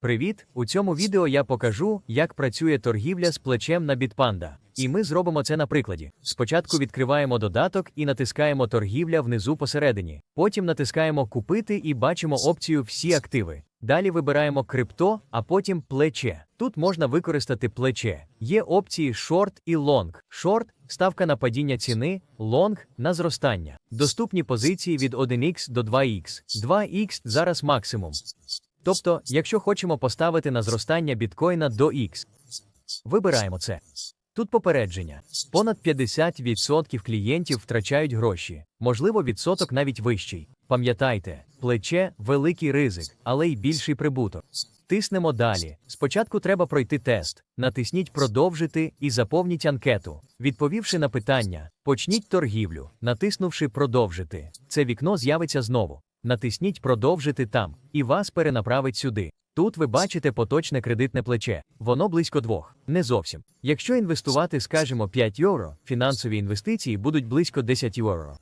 Привіт! У цьому відео я покажу, як працює торгівля з плечем на Bitpanda. І ми зробимо це на прикладі. Спочатку відкриваємо додаток і натискаємо торгівля внизу посередині. Потім натискаємо Купити і бачимо опцію Всі активи. Далі вибираємо крипто, а потім плече. Тут можна використати плече. Є опції Short і Long. Short – ставка на падіння ціни, Long – на зростання. Доступні позиції від 1x до 2x. 2x зараз максимум. Тобто, якщо хочемо поставити на зростання біткоїна до X, вибираємо це. Тут попередження. Понад 50% клієнтів втрачають гроші, можливо, відсоток навіть вищий. Пам'ятайте, плече великий ризик, але й більший прибуток. Тиснемо далі. Спочатку треба пройти тест. Натисніть Продовжити і заповніть анкету. Відповівши на питання, почніть торгівлю, натиснувши Продовжити. Це вікно з'явиться знову. Натисніть Продовжити там, і вас перенаправить сюди. Тут ви бачите поточне кредитне плече. Воно близько двох. Не зовсім. Якщо інвестувати, скажімо, 5 євро, фінансові інвестиції будуть близько 10 євро.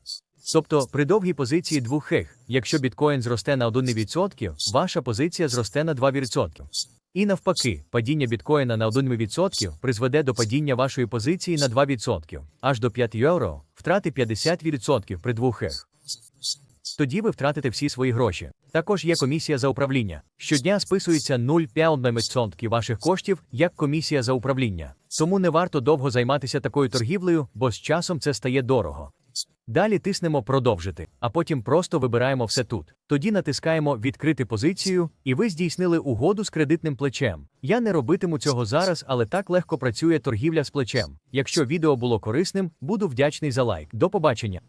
Тобто при довгій позиції двох хех, якщо біткоін зросте на 1%, ваша позиція зросте на 2%. І навпаки, падіння біткоїна на 1% призведе до падіння вашої позиції на 2%, аж до 5 євро, втрати 50% при двох хех. Тоді ви втратите всі свої гроші. Також є комісія за управління. Щодня списується 0,5% ваших коштів як комісія за управління. Тому не варто довго займатися такою торгівлею, бо з часом це стає дорого. Далі тиснемо продовжити, а потім просто вибираємо все тут. Тоді натискаємо відкрити позицію, і ви здійснили угоду з кредитним плечем. Я не робитиму цього зараз, але так легко працює торгівля з плечем. Якщо відео було корисним, буду вдячний за лайк. До побачення.